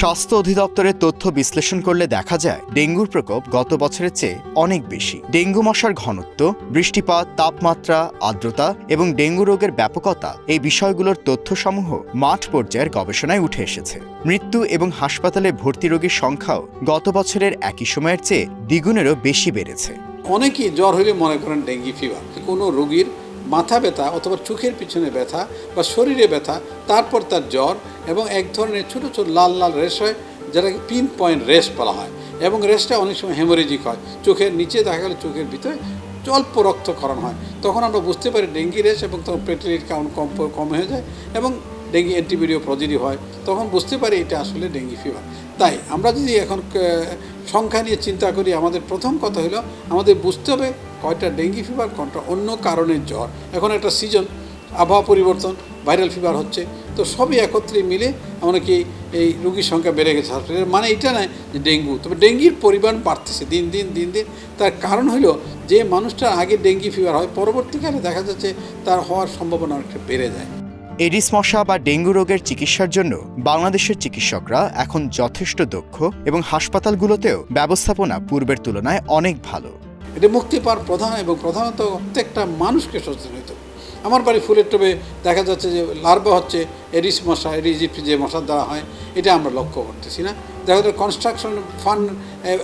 স্বাস্থ্য অধিদপ্তরের তথ্য বিশ্লেষণ করলে দেখা যায়, ডেঙ্গুর প্রকোপ গত বছরের চেয়ে অনেক বেশি। ডেঙ্গু মশার ঘনত্ব, বৃষ্টিপাত, তাপমাত্রা, আর্দ্রতা এবং ডেঙ্গু রোগের ব্যাপকতা এই বিষয়গুলোর তথ্যসমূহ মাঠ পর্যায়ের গবেষণায় উঠে এসেছে। মৃত্যু এবং হাসপাতালে ভর্তি রোগীর সংখ্যাও গত বছরের একই সময়ের চেয়ে দ্বিগুণেরও বেশি বেড়েছে। অনেকেই জ্বর হলে মনে করেন ডেঙ্গি ফিভার কোনো রোগীর মাথা ব্যথা অথবা চোখের পিছনে ব্যথা বা শরীরে ব্যথা, তারপর তার জ্বর এবং এক ধরনের ছোটো ছোটো লাল লাল রেশ হয়, যেটাকে পিন পয়েন্ট রেশ বলা হয় এবং রেশটা অনেক সময় হেমোরেজিক হয়। চোখের নিচে দেখা গেলে চোখের ভিতরে অল্প রক্তক্ষরণ হয়। তখন আমরা বুঝতে পারি ডেঙ্গি রেশ এবং তখন প্লেটলেট কাউন্ট কম কম হয়ে যায় এবং ডেঙ্গি অ্যান্টিবিডিও পজিটিভ হয়। তখন বুঝতে পারি এটা আসলে ডেঙ্গি ফিভার তাই আমরা যদি এখন সংখ্যা নিয়ে চিন্তা করি, আমাদের প্রথম কথা হলো আমাদের বুঝতে হবে কয়টা ডেঙ্গি ফিভার কোনটা অন্য কারণের জ্বর। এখন একটা সিজন আবহাওয়া পরিবর্তন ভাইরাল ফিভার হচ্ছে, তো সবই একত্রে মিলে এমনকি এই রোগীর সংখ্যা বেড়ে গেছে। হসপিটালের মানে এটা নয় যে ডেঙ্গু, তবে ডেঙ্গির পরিমাণ বাড়তেছে দিন দিন দিন দিন। তার কারণ হলো যে মানুষটা আগে ডেঙ্গি ফিভার হয়, পরবর্তীকালে দেখা যাচ্ছে তার হওয়ার সম্ভাবনা অনেকটা বেড়ে যায়। এডিস মশা বা ডেঙ্গু রোগের চিকিৎসার জন্য বাংলাদেশের চিকিৎসকরা এখন যথেষ্ট দক্ষ এবং হাসপাতালগুলোতেও ব্যবস্থাপনা পূর্বের তুলনায় অনেক ভালো। এটা মুক্তি পাওয়ার প্রধান এবং প্রধানত প্রত্যেকটা মানুষকে সচেতন আমার বাড়ি ফুলের টবে দেখা যাচ্ছে যে লার্ভা হচ্ছে এডিস মশা, এডিস যে মশার দ্বারা হয়, এটা আমরা লক্ষ্য করতেছি না। দেখা যাচ্ছে কনস্ট্রাকশন ফান্ড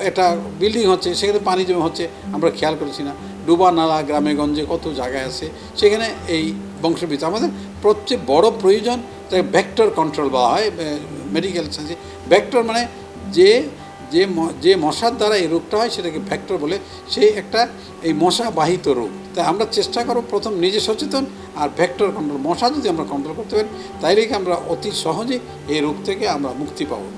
একটা বিল্ডিং হচ্ছে, সেখানে পানি জমে হচ্ছে, আমরা খেয়াল করছি না। ডুবা নালা গ্রামে গঞ্জে কত জায়গায় আছে, সেখানে এই বংশবৃদ্ধ আমাদের সবচেয়ে বড় প্রয়োজন, তাকে ভেক্টর কন্ট্রোল বলা হয় মেডিকেল সায়েন্সে ভেক্টর মানে যে যে যে মশার দ্বারা এই রোগটা হয়, সেটাকে ভ্যাক্টর বলে। সেই একটা এই মশা বাহিত রোগ। তাই আমরা চেষ্টা করব প্রথম নিজে সচেতন আর ভ্যাক্টর কন্ট্রোল মশা যদি আমরা কন্ট্রোল করতে পারি, তাইলেই আমরা অতি সহজে এই রোগ থেকে আমরা মুক্তি পাবো।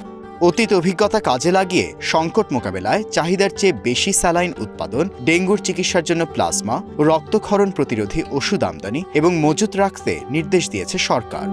অতীত অভিজ্ঞতা কাজে লাগিয়ে সংকট মোকাবেলায় চাহিদার চেয়ে বেশি স্যালাইন উৎপাদন, ডেঙ্গুর চিকিৎসার জন্য প্লাজমা, রক্তক্ষরণ প্রতিরোধী ওষুধ আমদানি এবং মজুত রাখতে নির্দেশ দিয়েছে সরকার।